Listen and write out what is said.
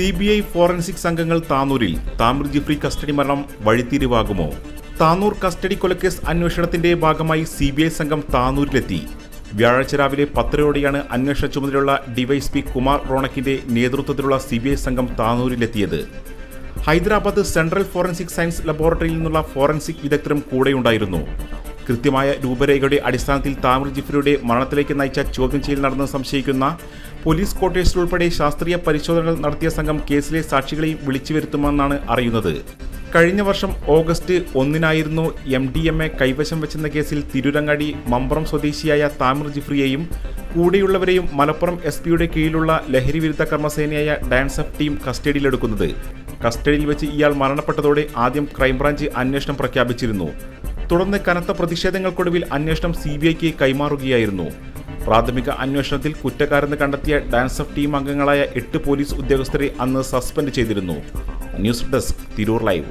C B I forensic സംഘങ്ങൾ താനൂരിൽ Thamir Jifri custody മരണം വഴിത്തിരിവാകുമോ? Tanur custody കൊലക്കേസ് അന്വേഷണത്തിന്റെ ഭാഗമായി സി ബി ഐ സംഘം താനൂരിലെത്തി. വ്യാഴാഴ്ച രാവിലെ പത്തരയോടെയാണ് അന്വേഷണ ചുമതലയുള്ള ഡിവൈഎസ്പി കുമാർ റോണക്കിന്റെ നേതൃത്വത്തിലുള്ള സി ബി ഐ സംഘം താനൂരിലെത്തിയത്. ഹൈദരാബാദ് സെൻട്രൽ ഫോറൻസിക് സയൻസ് ലബോറട്ടറിയിൽ നിന്നുള്ള ഫോറൻസിക് വിദഗ്ധരും കൂടെയുണ്ടായിരുന്നു. കൃത്യമായ രൂപരേഖയുടെ അടിസ്ഥാനത്തിൽ താമിർ ജിഫ്രിയുടെ മരണത്തിലേക്ക് നയിച്ച ചോദ്യം ചെയ്യൽ നടന്ന് സംശയിക്കുന്ന പോലീസ് ക്വാർട്ടേഴ്സിലുൾപ്പെടെ ശാസ്ത്രീയ പരിശോധനകൾ നടത്തിയ സംഘം കേസിലെ സാക്ഷികളെയും വിളിച്ചു വരുത്തുമെന്നാണ് അറിയുന്നത്. കഴിഞ്ഞ വർഷം ഓഗസ്റ്റ് ഒന്നിനായിരുന്നു എം ഡി എം എ കൈവശം വെച്ചെന്ന കേസിൽ തിരുരങ്ങാടി മമ്പറം സ്വദേശിയായ താമിർ ജിഫ്രിയെയും കൂടെയുള്ളവരെയും മലപ്പുറം എസ് പിയുടെ കീഴിലുള്ള ലഹരി വിരുദ്ധ കർമ്മസേനയായ ഡാൻസ് എഫ് ടീം കസ്റ്റഡിയിലെടുക്കുന്നത്. കസ്റ്റഡിയിൽ വെച്ച് ഇയാൾ മരണപ്പെട്ടതോടെ ആദ്യം ക്രൈംബ്രാഞ്ച് അന്വേഷണം പ്രഖ്യാപിച്ചിരുന്നു. തുടർന്ന് കനത്ത പ്രതിഷേധങ്ങൾക്കൊടുവിൽ അന്വേഷണം സി ബി ഐക്ക് കൈമാറുകയായിരുന്നു. പ്രാഥമിക അന്വേഷണത്തിൽ കുറ്റക്കാരെന്ന് കണ്ടെത്തിയ ഡാൻസ് ഓഫ് ടീം അംഗങ്ങളായ എട്ട് പോലീസ് ഉദ്യോഗസ്ഥരെ അന്ന് സസ്പെൻഡ് ചെയ്തിരുന്നു. News desk Tirur live.